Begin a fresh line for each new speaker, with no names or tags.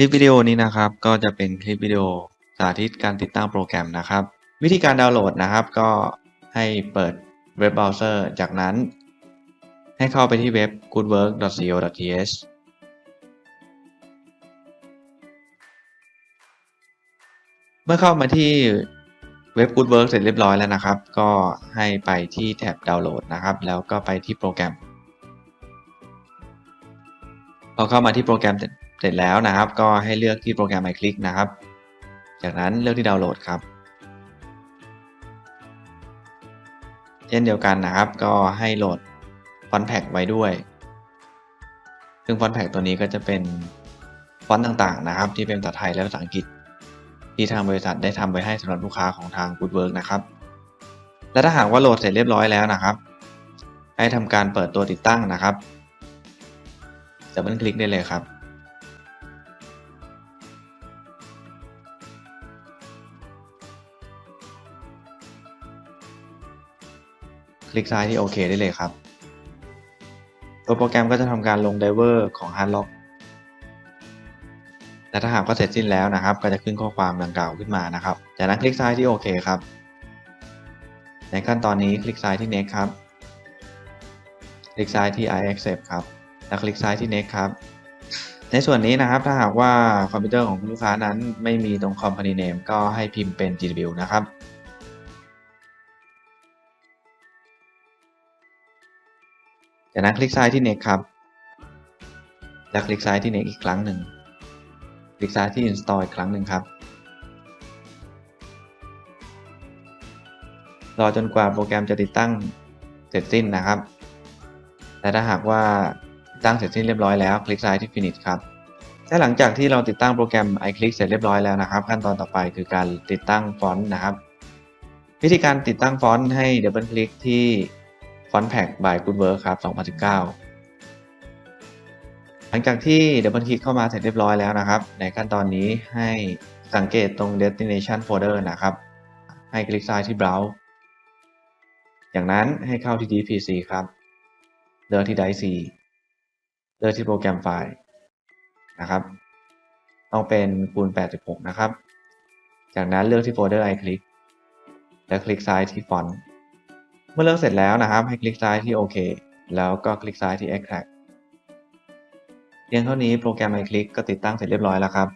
คลิปวิดีโอนี้นะครับก็จะเป็นคลิปวิดีโอสาธิตการติดตั้งโปรแกรมนะครับ วิธีการดาวน์โหลดนะครับ ก็ให้เปิดเว็บเบราว์เซอร์จากนั้น ให้เข้าไปที่เว็บ goodwork.co.th เมื่อเข้ามาที่เว็บ Goodwork เสร็จเรียบร้อยแล้วนะครับ ก็ให้ไปที่แท็บดาวน์โหลดนะครับ แล้วก็ไปที่โปรแกรม พอเข้ามาที่โปรแกรม เสร็จแล้วนะครับ ก็ให้เลือกที่โปรแกรม iClick นะครับ จากนั้นเลือกที่ดาวน์โหลดครับเช่นเดียวกันนะครับ ก็ให้โหลดฟอนต์แพ็กไว้ด้วย ซึ่งฟอนต์แพ็กตัวนี้ก็จะเป็นฟอนต์ต่างๆนะครับ ที่เป็นภาษาไทยและภาษาอังกฤษ ที่ทางบริษัทได้ทำไว้ให้สำหรับลูกค้าของทาง Goodwork นะครับ และถ้าหากว่าโหลดเสร็จเรียบร้อยแล้วนะครับ ให้ทำการเปิดตัวติดตั้งนะครับดับเบิลคลิกได้เลยครับ คลิกซ้ายที่โอเคได้เลยครับ ตัวโปรแกรมก็จะทำการลงไดเวอร์ของ Hard Lock และถ้าหากว่าเสร็จสิ้นแล้วนะครับ ก็จะขึ้นข้อความดังกล่าวขึ้นมานะครับ จากนั้นคลิกซ้ายที่โอเคครับ ในขั้นตอนนี้คลิกซ้ายที่ next ครับ คลิกซ้ายที่ I accept ครับ แล้วคลิกซ้ายที่ next ครับ ในส่วนนี้นะครับถ้าหากว่าคอมพิวเตอร์ของลูกค้านั้นไม่มีตรง company name ก็ให้พิมพ์เป็น GW นะครับ จากนั้นคลิกซ้ายที่ next ครับ แล้วคลิกซ้ายที่ next อีกครั้งหนึ่ง คลิกซ้ายที่ install อีกครั้งหนึ่งครับ รอจนกว่าโปรแกรมจะติดตั้งเสร็จสิ้นนะครับและถ้าหากว่าติดตั้งเสร็จสิ้นเรียบร้อยแล้ว คลิกซ้ายที่ finish ครับและหลังจากที่เราติดตั้งโปรแกรม iClick เสร็จเรียบร้อยแล้วนะครับ ขั้นตอนต่อไปคือการติดตั้งฟอนต์นะครับ วิธีการติดตั้งฟอนต์ให้ดับเบิลคลิกที่ Font Pack by Goodwork ครับ 2019 หลังจากที่ดับเบิลคลิกเข้ามาเสร็จเรียบร้อยแล้วนะครับ ในขั้นตอนนี้ให้สังเกตตรง destination folder นะครับ ให้คลิกซ้ายที่ browse จากนั้นให้เข้าที่ DPC ครับ เลือกที่ Drive C เลือกที่โปรแกรมไฟล์นะครับ ต้องเป็นคูณ 86 นะครับ จากนั้นเลือกที่โฟลเดอร์ iClick และคลิกซ้ายที่ Font เมื่อเลือกเสร็จแล้วนะครับ ให้คลิกซ้ายที่โอเคแล้วก็คลิกซ้ายที่ Extract เพียงเท่านี้โปรแกรม iClick ก็ติดตั้งเสร็จเรียบร้อยแล้วครับ